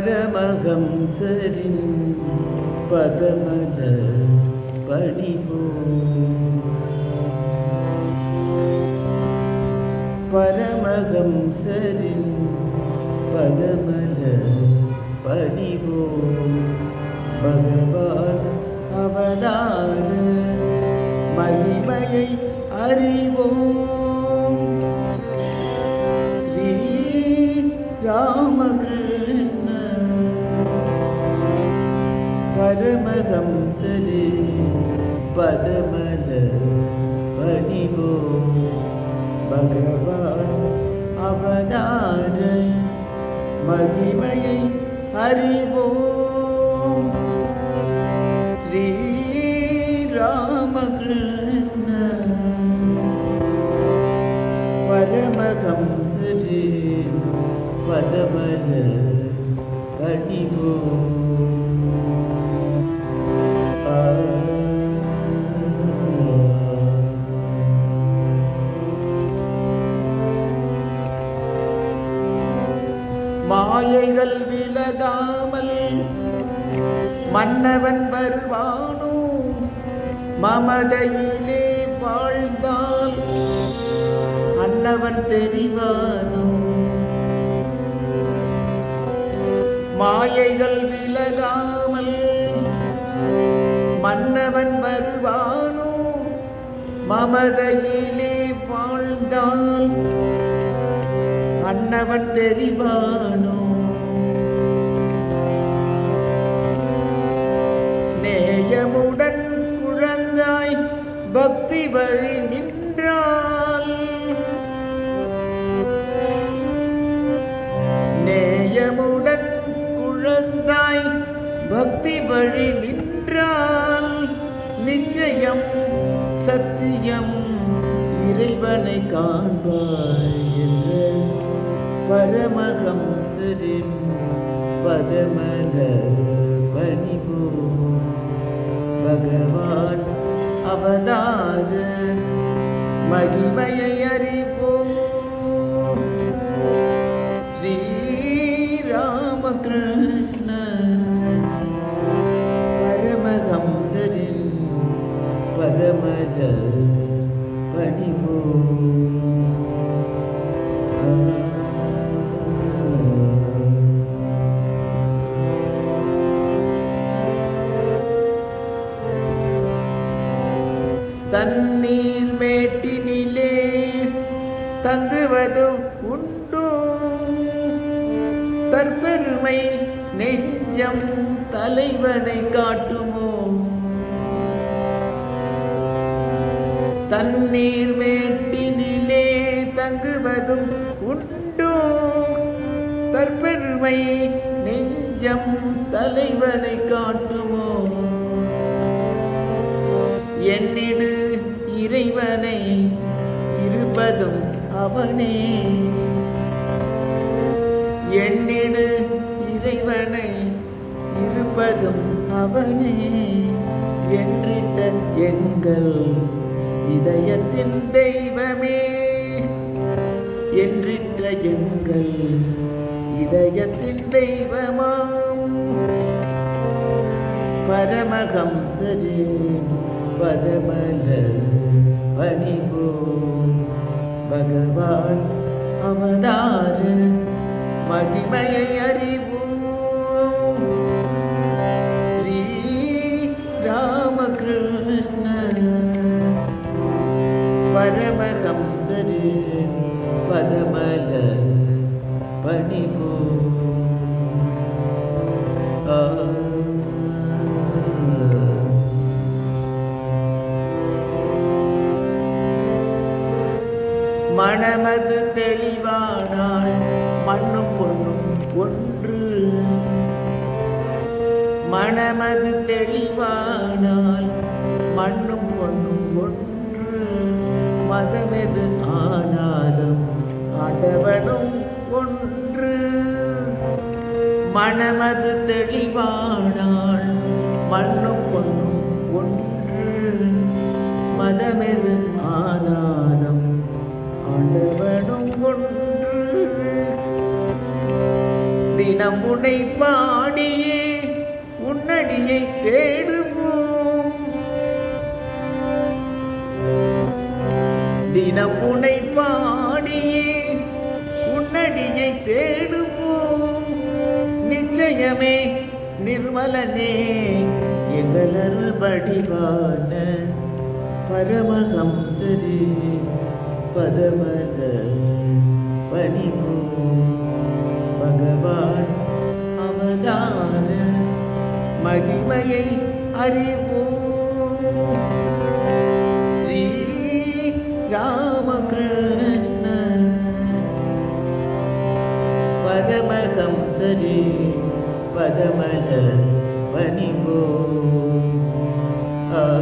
பரமஹம்சரின் பதமல பணிவோம் பரமஹம்சரின் பதமல பணிவோம் பகவான் அவதார மகிமையை அறிவோம். ஸ்ரீ ராமகிருஷ்ண பரமஹம்சரே பதமல பணிவோ பகவான் அவதார மகிமையை அறிவோம். ஸ்ரீ ராமகிருஷ்ண. பரமஹம்சரே பதமல பணிவோ மாயைகள் விலகாமல் மன்னவன் வருவானோ? மமதையிலே வாழ்ந்தால் அன்னவன் தெரிவானோ? மாயைகள் விலகாமல் மன்னவன் வருவானோ? மமதையிலே வாழ்ந்தால் அன்னவன் தெரிவானோ? நேயமுடன் குழந்தாய் பக்தி வழி நின்றால். நேயமுடன் குழந்தாய் பக்தி வழி நின்றால். நிச்சயம் சத்தியம் இறைவனை காண்பாய் என்று. பரமஹம்சரின் பதமல பணிவோ பகவான் அவதார மகிமையை தங்குவதும் உண்டோ தற்பெருமை நெஞ்சம் தலைவனை காட்டுமோ? தண்ணீர் மேட்டினிலே தங்குவதும் உண்டோ தற்பெருமை நெஞ்சம் தலைவனை காட்டும்? அவனே. என்னிடு இறைவனை இருப்பதும் அவனே. என்றிட்ட எங்கள் இதயத்தின் தெய்வமே. என்றிட்ட எங்கள் இதயத்தின் தெய்வமாம். பரமகம் சரி பணிவோ மகிமையை அறிவோம் ஸ்ரீ ராமகிருஷ்ண பரமஹம்சரே பதமல பணிவோ மனமது தெளிவானால் மண்ணும் ஒன்று. மனமது தெளிவானால் மண்ணும் பொண்ணும் ஒன்று. மதமெது ஆனாலும் ஆண்டவனும் ஒன்று. மனமது தெளிவானால் மண்ணும் பொண்ணும் ஒன்று. மதமெது ஆனாலும் ஆண்டவனும் ஒன்று. தினம் பாடியே உன்னடியை தேடுவோம். தினமுனை பாடியே உன்னடியை தேடுவோம். நிச்சயமே நிர்மலனே எங்கள் அருள் வடிவான பரமஹம்சரே பதமத பணிவோம். மகிமையை அறிவோம். ஸ்ரீ ராமகிருஷ்ண. श्रीरामकृष्ण पदमगं सजी ஆ.